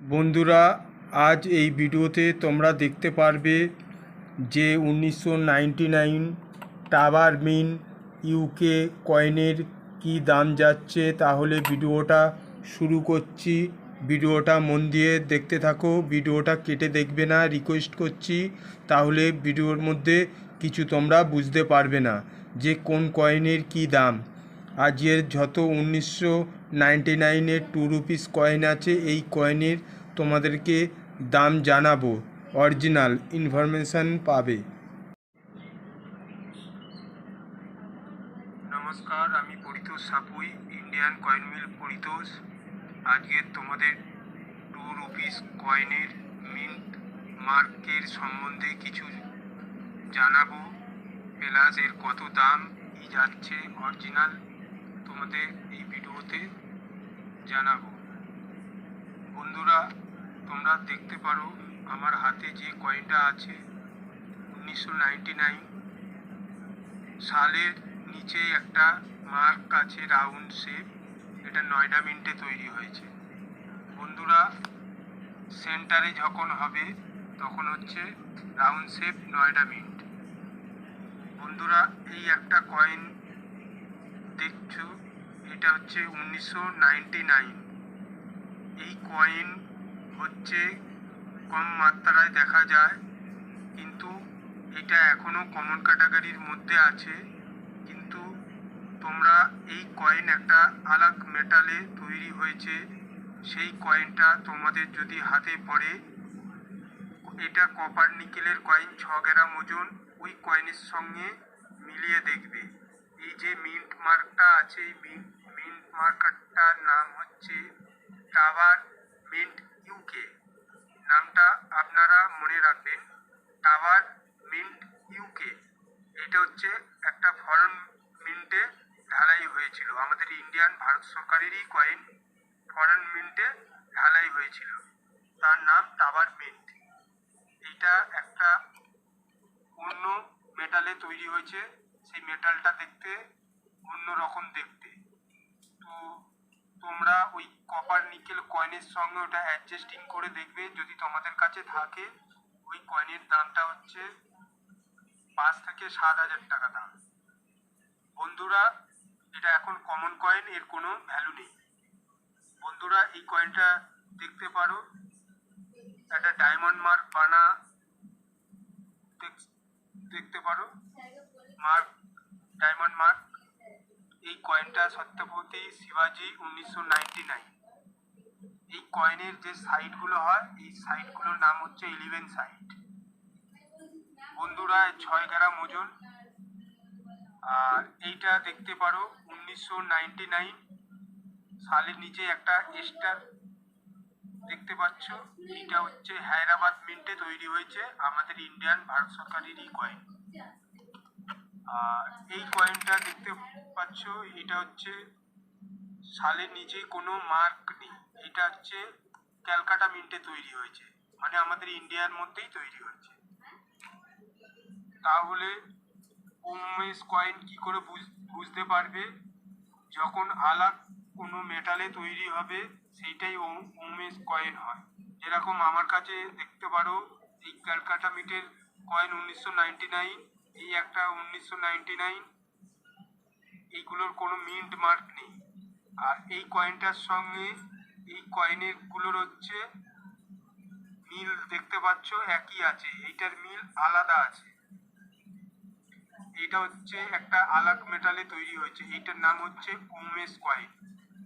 বন্ধুরা, আজ এই ভিডিওতে তোমরা দেখতে পারবে যে উনিশশো টাবার মিন ইউকে কয়েনের কী দাম যাচ্ছে। তাহলে ভিডিওটা শুরু করছি। ভিডিওটা মন দিয়ে দেখতে থাকো। ভিডিওটা কেটে দেখবে না রিকোয়েস্ট করছি। তাহলে ভিডিওর মধ্যে কিছু তোমরা বুঝতে পারবে না যে কোন কয়েনের কী দাম। আজকের যত উনিশশো নাইনটি নাইনের টু রুপিস কয়েন আছে। এই কয়েনের তোমাদেরকে দাম জানাব। অরিজিনাল ইনফরমেশান পাবে। নমস্কার, আমি Paritosh Sapui, Indian coin mill Paritosh. আজকে তোমাদের টু রুপিস কয়েনের মিন্ট মার্কের সম্বন্ধে কিছু জানাব। প্লাস এর কত দাম? ই যাচ্ছে অরিজিনাল তোমাদের এই ভিডিওতে জানাব। বন্ধুরা, তোমরা দেখতে পারো, আমার হাতে যে কয়েনটা আছে, উনিশশো সালের নিচে একটা মার্ক আছে রাউন্ড শেপ এটা নয়ডা মিন্টে তৈরি হয়েছে। বন্ধুরা সেন্টারে যখন হবে, তখন হচ্ছে রাউন্ড শেপ নয়ডা মিন্ট। বন্ধুরা, এই একটা কয়েন দেখছ এটা হচ্ছে উনিশশো এই কয়েন হচ্ছে কম মাত্রায় দেখা যায়, কিন্তু এটা এখনও কমন ক্যাটাগরির মধ্যে আছে। কিন্তু তোমরা এই কয়েন একটা আলাগ মেটালে তৈরি হয়েছে, সেই কয়েনটা তোমাদের যদি হাতে পড়ে, এটা কপার নিকেলের কয়েন ছ গ্রাম ওজন, ওই কয়েনের সঙ্গে মিলিয়ে দেখবে। এই যে মিন্ট মার্কটা আছে, এই মিন্ট মিন্ট মার্কটার নাম হচ্ছে টাওয়ার মিন্ট ইউকে নামটা আপনারা মনে রাখবেন, টাওয়ার মিন্ট ইউকে এটা হচ্ছে একটা ফরেন মিন্টে ঢালাই হয়েছিল। আমাদের ইন্ডিয়ান ভারত সরকারেরই কয়েন ফরেন মিন্টে ঢালাই হয়েছিল। তার নাম টাওয়ার মিন্ট এটা একটা অন্য মেটালে তৈরি হয়েছে। সেই মেটালটা দেখতে অন্য রকম দেখতে। তো তোমরা ওই কপার নিকেল কয়েনের সঙ্গে ওটা অ্যাডজাস্টিং করে দেখবে, যদি তোমাদের কাছে থাকে, ওই কয়েনের দামটা হচ্ছে পাঁচ থেকে সাত হাজার টাকা দাম। বন্ধুরা, এটা এখন কমন কয়েন এর কোনো ভ্যালু নেই। বন্ধুরা, এই কয়েনটা দেখতে পারো, একটা ডায়মন্ড মার্ক বানা দেখতে পারো মার্ক ডায়মন্ড মার্ক এই কয়েনটা ছত্রপতি শিবাজি উনিশশো এই কয়েনের যে সাইডগুলো হয়, এই সাইডগুলোর নাম হচ্ছে ইলেভেন সাইড বন্ধুরা ছয় গ্রাম ওজন। আর এইটা দেখতে পারো, উনিশশো সালের নিচে একটা স্টার দেখতে পাচ্ছ। এটা হচ্ছে হায়দ্রাবাদ মিন্টে তৈরি হয়েছে আমাদের ইন্ডিয়ান ভারত সরকারের সরকারেরই কয়েন এই কয়েনটা দেখতে পাচ্ছ, এটা হচ্ছে সালের নিচে কোনো মার্ক নেই। এটা হচ্ছে ক্যালকাটা মিন্টে তৈরি হয়েছে। মানে আমাদের ইন্ডিয়ার মধ্যেই তৈরি হয়েছে। তাহলে উমেশ কয়েন কি করে বুঝ- বুঝতে পারবে? যখন আলাগ কোনো মেটালে তৈরি হবে, সেইটাই ও- উমেশ কয়েন হয়। যেরকম আমার কাছে দেখতে পারো, এই ক্যালকাটা মিটের কয়েন উনিশশো নাইনটি নাইন এই একটা উনিশশো নাইনটি নাইন এইগুলোর কোনো মিন্ট মার্ক নেই। আর এই কয়েনটার সঙ্গে, এই কয়েনেরগুলোর হচ্ছে মিল দেখতে পাচ্ছ, একই আছে। এইটার মিল আলাদা আছে। এটা হচ্ছে একটা আলাগ মেটালে তৈরি হয়েছে। এইটার নাম হচ্ছে উমেশ কয়েন